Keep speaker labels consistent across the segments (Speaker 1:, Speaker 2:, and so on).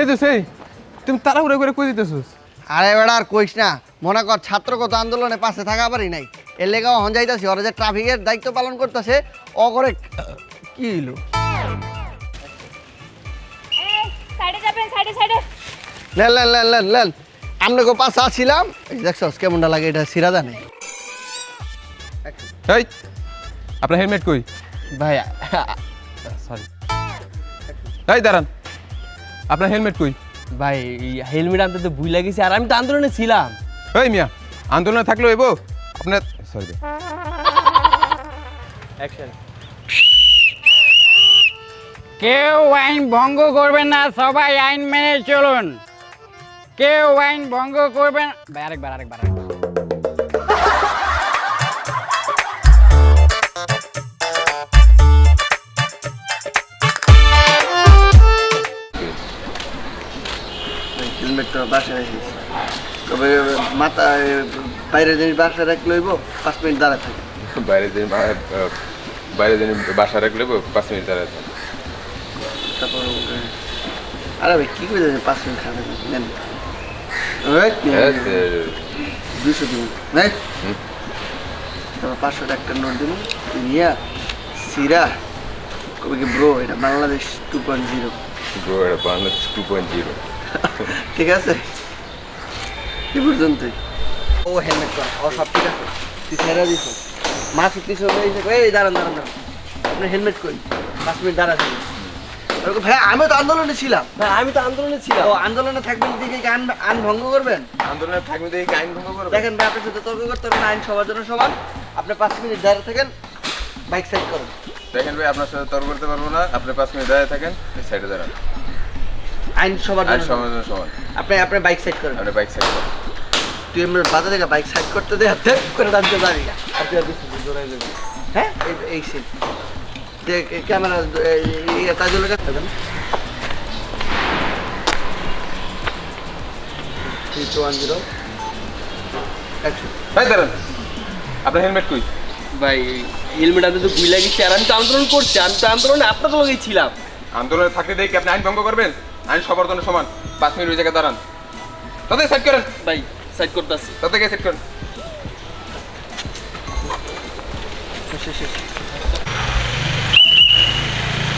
Speaker 1: এই তো সেই তুমি তাড়াহুড়া করে কই দিতেছিস?
Speaker 2: আরে বেড়া আর কইস না মনে কর ছাত্র কত আন্দোলনে পাশে থাকা পারি নাই। এর লেগাও হন যাইতাছি ওরা যে ট্রাফিকের দায়িত্ব পালন করতেছে ও করে কি হইল?
Speaker 3: সাইডে যাবেন সাইডে সাইডে।
Speaker 2: Lane lane lane lane lane. আমরা গো পাশে আছিলাম। এই দেখছস কেমনটা লাগে এটা সিরা জানে।
Speaker 1: এই আপনার হেলমেট কই?
Speaker 4: ভাই
Speaker 1: সরি এই দাঁড়ান। আপনার হেলমেট কই?
Speaker 4: ভাই হেলমেট আনতে তো ভুল লাগিয়েছে আর আমি তো আন্দোলনে ছিলাম।
Speaker 1: এই মিয়া আন্দোলনে থাকল এবো আপনার সরি অ্যাকশন
Speaker 5: কেউ আইন ভঙ্গ করবেন না সবাই আইন মেনে চলুন। কেউ আইন ভঙ্গ করবেন আরেকবার আরেকবার।
Speaker 2: হেলমেটটা বাসায় রেখেছি তবে মাথা বাইরে জিনিস বাসায় রাখলে লইব পাঁচ মিনিট দাঁড়া থাকে
Speaker 1: বাইরে দিন বাইরে দিন বাসা রাখলে পাঁচ মিনিট দাঁড়াতে
Speaker 2: তারপর ওকে- আরে ভাই কী করে পাঁচ মিনিট খাবে নেন। দুশো দিন। নাই তারপর পাঁচশো টাকার নোট দিন নিয়া সিরা কবে কি ব্রো এটা Bangladesh two point zero
Speaker 1: bro এটা বাংলাদেশ টু পয়েন্ট জিরো
Speaker 2: ঠিক আছে? কি পর্যন্তই। ও হেলমেট কর ও সব ঠিক আছে। তুই ছেড়ে মাছ কিছু এই দাঁড়ান দাঁড়ান দাঁড়ান। আপনার হেলমেট কই পাঁচ মিনিট দাঁড়া ভাই আমি তো আন্দোলনে ছিলাম।
Speaker 4: ভাই আমি তো আন্দোলনে ছিলাম।
Speaker 2: ও আন্দোলনে থাকবেন আইন ভঙ্গ করবেন?
Speaker 1: আন্দোলনে দেখি আইন ভঙ্গ করবে
Speaker 2: দেখেন ভাই আপনার সাথে তর্ক করতে আইন সবার জন্য সমান। আপনি পাঁচ মিনিট দাঁড়িয়ে থাকেন বাইক সাইড করুন।
Speaker 1: দেখেন ভাই আপনার সাথে তর্ক করতে পারব না। আপনি পাঁচ মিনিট দাঁড়িয়ে থাকেন এই সাইডে দাঁড়ান।
Speaker 2: আইন সবার
Speaker 1: আইন
Speaker 2: জন্য।
Speaker 1: সমান।
Speaker 2: সমান আপনি আপনার বাইক সাইড করেন।
Speaker 1: আপনি বাইক সাইড করেন
Speaker 2: তুই এমনি বাধা থেকে বাইক সাইড করতে দে হাতে করে টানতে পারি না। আর তুই আর যাবি। হ্যাঁ? এই- এই সিন ক্যামেরা তাজুলের কাছে then three two one zero একশো
Speaker 1: ভাই দাঁড়ান। আপনার হেলমেট কই?
Speaker 4: ভাই হেলমেট আনতে তো ভুল লাগিয়েছে আর আমি তো আন্দোলন করছি আমি তো আন্দোলনে আপনাদের লগেই ছিলাম।
Speaker 1: আন্দোলনে থাকতে দেখি আপনি আইন ভঙ্গ করবেন? আইন সবার জন্য সমান। পাঁচ মিনিট ওই জায়গায় দাঁড়ান। তাদের সাইড করেন।
Speaker 4: ভাই সাইড করতেছি।
Speaker 1: তাদেরকে সাইড করেন।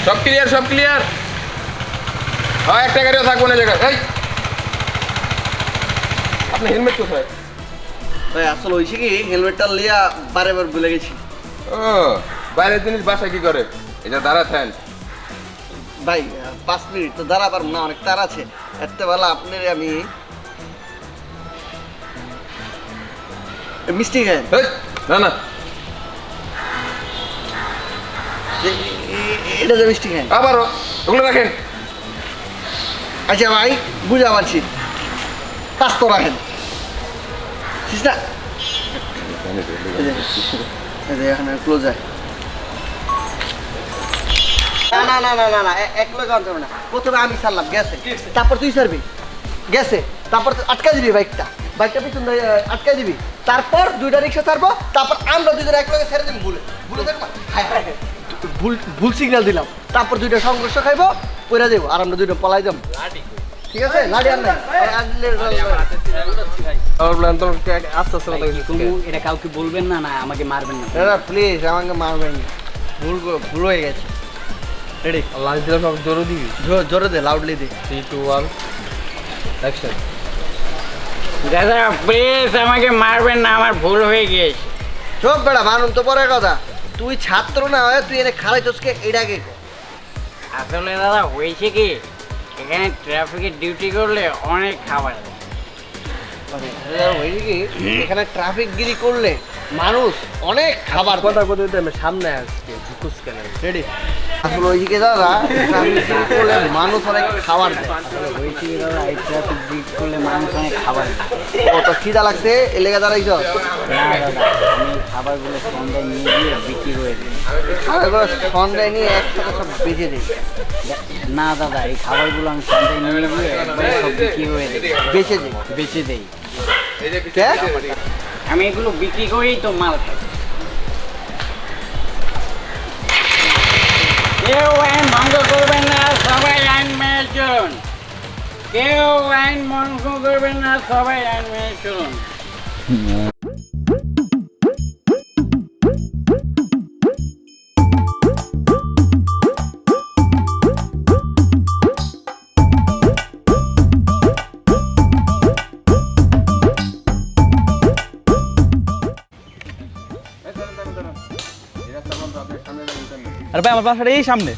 Speaker 1: সব ক্লিয়ার সব ক্লিয়ার হ্যাঁ একটা গাড়িও থাকব না জায়গায়। এই! আপনি হেলমেট কোথায়?
Speaker 2: ভাই আসলে হয়েছে কি হেলমেটটা লিয়া বারে বার ভুলে গেছি।
Speaker 1: ও বাইরের জিনিস বাসায় কি করে? এটা দাঁড়া থাকেন।
Speaker 2: ভাই পাঁচ মিনিট তো দাঁড়া পারব না অনেক তার আছে। এত বেলা আপনার আমি মিষ্টি খায়
Speaker 1: এই, না না।
Speaker 2: এটা যে মিষ্টি খায়
Speaker 1: আবারও ওগুলো রাখেন।
Speaker 2: আচ্ছা ভাই বুঝা পারছি। পাঁচ তো রাখেন। ঠিক না? এখানে ক্লোজ হয়। না না না না না না এ- এক লোক আনতে না। প্রথমে আমি ছাড়লাম গেছে। তারপর তুই ছাড়বি। গেছে। তারপর তুই আটকা দিবি বাইকটা। বাইকটা পিছন দিয়ে, আটকা দিবি। তারপর দুইটা রিক্সা ছাড়বো তারপর আমরা দুজন এক লগে ছেড়ে দিবি ভুলে ভুলে দেখব হায় হায় হায়। ভুল ভুল সিগন্যাল দিলাম। তারপর দুইটা সংঘর্ষ খাইবো পড়ে যাব আর আমরা দুইটা পলাই যাব। ঠিক আছে? লাড়ি আর নাই? আস্তে আস্তে কথা
Speaker 5: তুমি এটা কাউকে বলবেন না না আমাকে মারবেন না।
Speaker 2: দাদা প্লিজ আমাকে মারবেন না। ভুল ভুল হয়ে গেছে। রেডি
Speaker 4: লাঞ্চ দিলে সব জোরে দিবি?
Speaker 2: জোরে দে লাউডলি দে।
Speaker 4: থ্রি টু ওয়ান অ্যাকশন
Speaker 5: দাদা প্লিজ আমাকে মারবেন না আমার ভুল হয়ে গিয়েছে।
Speaker 2: চোখ বেড়া মানুন তো পরের কথা। তুই ছাত্র না হয় তুই এনে খালাই তোসকে এটাকে
Speaker 5: আসলে দাদা হয়েছে কি? এখানে ট্রাফিকের ডিউটি করলে অনেক খাবার।
Speaker 2: হয়েছে কি? এখানে ট্রাফিক গিরি করলে মানুষ অনেক খাবার
Speaker 4: কথা কথা আমি সামনে আসছে ঝুকুস কেন?
Speaker 2: রেডি আসলে ওইদিকে দাদা ট্রাফিক গিরি করলে মানুষ অনেক খাবার দেয়।
Speaker 5: হয়েছে কি দাদা এই ট্রাফিক ডিউটি করলে মানুষ অনেক খাবার।
Speaker 2: ও তো খিদা লাগছে? এলাকা দাঁড়াইছ?
Speaker 5: না দাদা আমি খাবারগুলো সন্ধ্যায় নিয়ে গিয়ে বিক্রি করে দিই।
Speaker 2: খাবারগুলো সন্ধ্যায় নিয়ে একসাথে সব বেঁচে দিই।
Speaker 5: না দাদা এই খাবারগুলো আমি সন্ধ্যায় নিয়ে গিয়ে একবারে সব বিক্রি করে দিই।
Speaker 2: বেঁচে দিই।
Speaker 5: বেচে দেই। আমি এগুলো বিক্রি করেই তো মাল খাই। ভঙ্গ করবেন না, সবাই আইন মেনে চলুন কেউ আইন ভঙ্গ করবেন না, সবাই আইন মেনে চলুন।
Speaker 6: আরে ভাই, আমার বাসাটা এই সামনে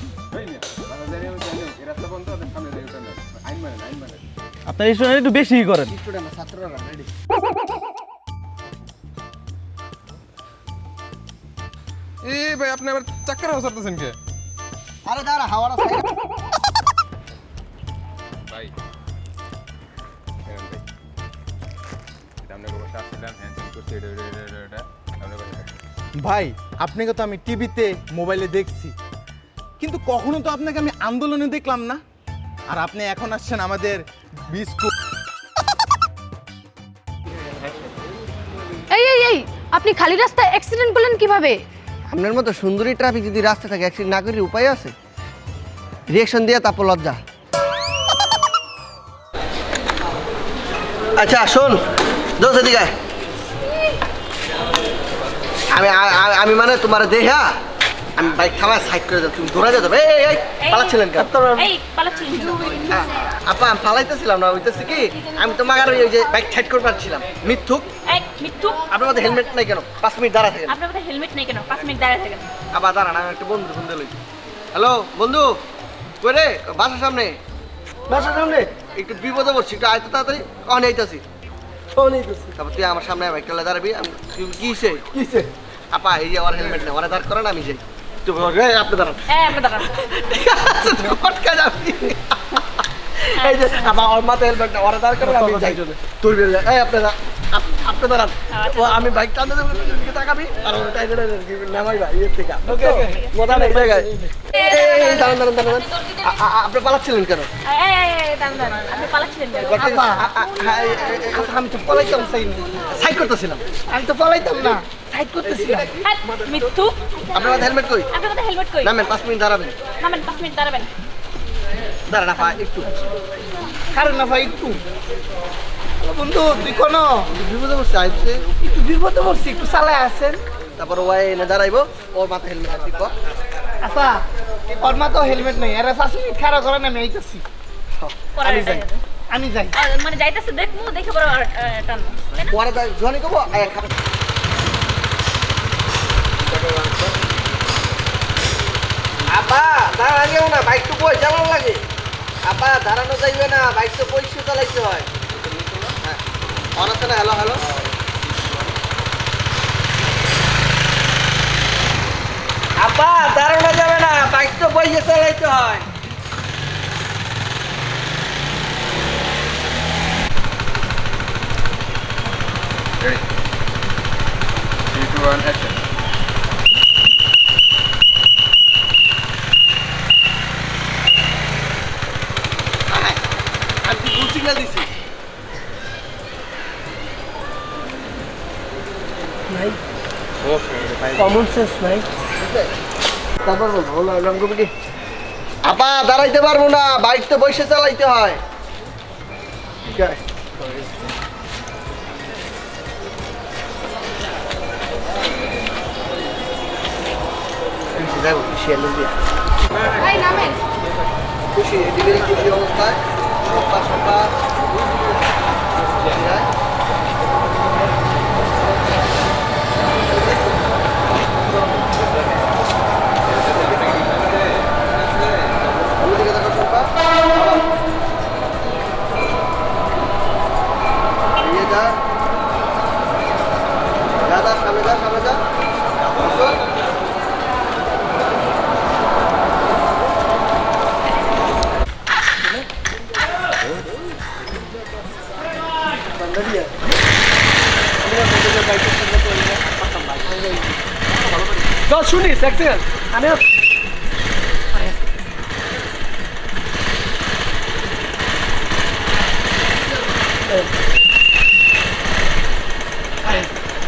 Speaker 6: আপনার স্টুডেন্ট একটু বেশি করেন।
Speaker 2: স্টুডেন্ট ছাত্ররা রেডি
Speaker 1: এই ভাই আপনি আবার হাওয়া ছাড়তেছেন কে?
Speaker 2: আরে দাঁড়া হাওয়াটা
Speaker 1: ভাই হ্যাঁ হ্যাঁ।
Speaker 6: ভাই আপনাকে তো আমি টিভিতে মোবাইলে দেখছি। কিন্তু কখনো তো আপনাকে আমি আন্দোলনে দেখলাম না। আর আপনি এখন আসছেন আমাদের বিস্কুট।
Speaker 7: এই এই এই আপনি খালি রাস্তায় অ্যাক্সিডেন্ট করলেন কীভাবে?
Speaker 2: আপনার মতো সুন্দরী ট্রাফিক যদি রাস্তা থাকে অ্যাক্সিডেন্ট না করি উপায় আছে? রিয়েকশন দিয়ে তারপর লজ্জা। আচ্ছা শোন দোষ এদিকে আমি আমি মানে তোমার দেহা আমি বাইক থামায় সাইড করে দেবো তুমি দৌড়া যেতে এই, এই পালাচ্ছিলেন কেন?
Speaker 3: কেন?
Speaker 2: আ- আপা আমি পালাইতেছিলাম না হইতেছে কি? আমি তোমাকে আর ওই যে বাইক সাইড করে পারছিলাম মিথ্যুক?
Speaker 3: এই
Speaker 2: আপনার মধ্যে হেলমেট নাই কেন? পাঁচ মিনিট দাঁড়া থাকেন।
Speaker 3: আপনার মধ্যে হেলমেট নেই কেন? পাঁচ মিনিট দাঁড়িয়ে থাকেন।
Speaker 2: আবার দাঁড়ান আমি একটা বন্ধু ফোন দিল হ্যালো বন্ধু কই রে? বাসার সামনে। বাসার সামনে? একটু বিপদে পড়ছি একটু আয়তো তাড়াতাড়ি। কখন আইতাছি? তারপর তুই আমার সামনে বাইকটা দাঁড়াবি আমি তুই কিসে কিসে আপা এই যে আমার হেলমেট নেই ওরা দাঁড় করেন আমি যাই। আপনি দাঁড়ান।
Speaker 3: এই আপনি দাঁড়ান।
Speaker 2: ঠিক আছে তুই ফটকা যাবি। এই যে আপা ওর মাথায় হেলমেট ওরা দাঁড় করেন আমি যাই। তুই বের যা। এই আপনি আপনি দাঁড়ান। ও আমি বাইক টানতে দেবো দিকে তাকাবি আর ওর টাইনে নামাই ভাই ইয়ের থেকে। ওকে মোটা নেই জায়গায়। এই, এই, এই, দাঁড়ান দাঁড়ান দাঁড়ান। আ- আ- আপনি পালাচ্ছিলেন কেন? হ্যাঁ, আমি তো পলাইতাম সাইড করতেছিলাম। আমি তো পলাইতাম না। সাইড করতেছিলাম
Speaker 3: হ্যাঁ, মিথ্যু
Speaker 2: আপনার মাথায় হেলমেট কই?
Speaker 3: আপনার মধ্যে হেলমেট কই?
Speaker 2: নামেন পাঁচ মিনিট দাঁড়াবেন।
Speaker 3: নামেন পাঁচ মিনিট দাঁড়াবেন।
Speaker 2: দাঁড়ান আপা একটু। কারণ না ভাই একটু। বন্ধু তুই কোনো? বিপদে পড়ছে আইছে। একটু বিপদে পড়ছি একটু চালায় আসেন তারপর ওয়াই এনে দাঁড়াইবো ওর মাথায় হেলমেট আছে ক
Speaker 8: আচ্ছা ওর মা তো হেলমেট নাই। আরে পাঁচ মিনিট খারাপ করে না আমি আইতাছি।
Speaker 2: আমি যাই।
Speaker 8: আমি যাই।
Speaker 3: মানে যাইতেছে দেখব দেখে পরে আর, আহ, টানবো তাই না?
Speaker 2: পরে তাই জনি কবো আয় খাবে আপা না বাইক তো চালানো লাগে। আপা দাঁড়ানো যাইবে না বাইক তো বইসে চালাইতে হয়। হ্যাঁ। অন আছে না? হ্যালো হ্যালো আপা দাঁড়ানো যাবে না বাইক তো বইসে চালাইতে হয়।
Speaker 1: Ready? Three, two, one, action.
Speaker 2: আয়, আমি কি ফুল সিগন্যাল দিছি
Speaker 8: কমন সেন্স নাই
Speaker 2: তারপর রঙ কমিটি আপা দাঁড়াইতে পারব না বাইক তো বসে চালাইতে হয়। খুশি অবস্থায়। সপ্তাহ সপ্তাহ ওদিকে দেখো সপ্তাহ এগিয়ে যা যা যা সামনে যা সামনে যা বসো।
Speaker 8: তো শুনিস আমি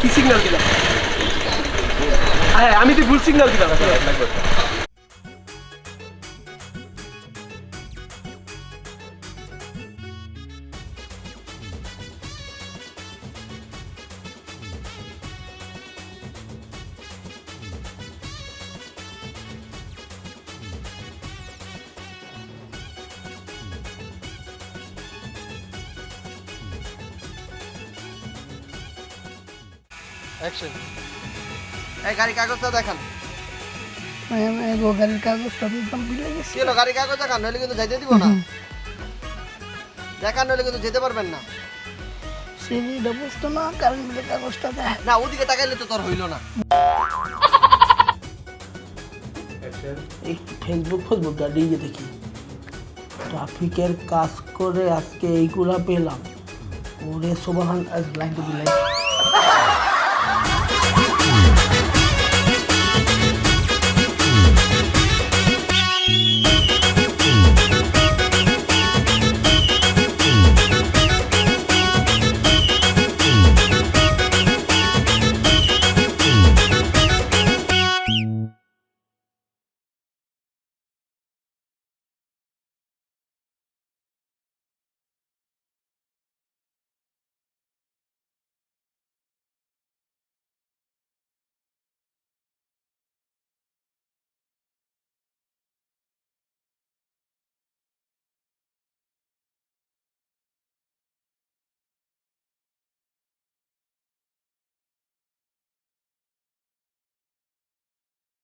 Speaker 8: কি দিলাম হ্যাঁ আমি তো ভুল সিগন্যাল দিলাম
Speaker 6: অ্যাকশন
Speaker 2: এই গাড়ি কাগজটা দেখান।
Speaker 8: ম্যাম এগো গাড়ির কাগজটা গেছে।
Speaker 2: গাড়ি কাগজ দেখান নইলে কিন্তু যাইতে দিব না। দেখান নইলে কিন্তু যেতে পারবেন না।
Speaker 8: সিভিটা বুঝতো না কারেন্ট বিলের কাগজটা দেখ।
Speaker 2: না ওদিকে তাকাইলে তো তোর হইল না।
Speaker 8: একটু ফেসবুক ফেসবুক গাড়িয়ে দেখি। ট্রাফিকের কাজ করে আজকে এইগুলা পেলাম। ওরে সোবাহান আজ লাইন টু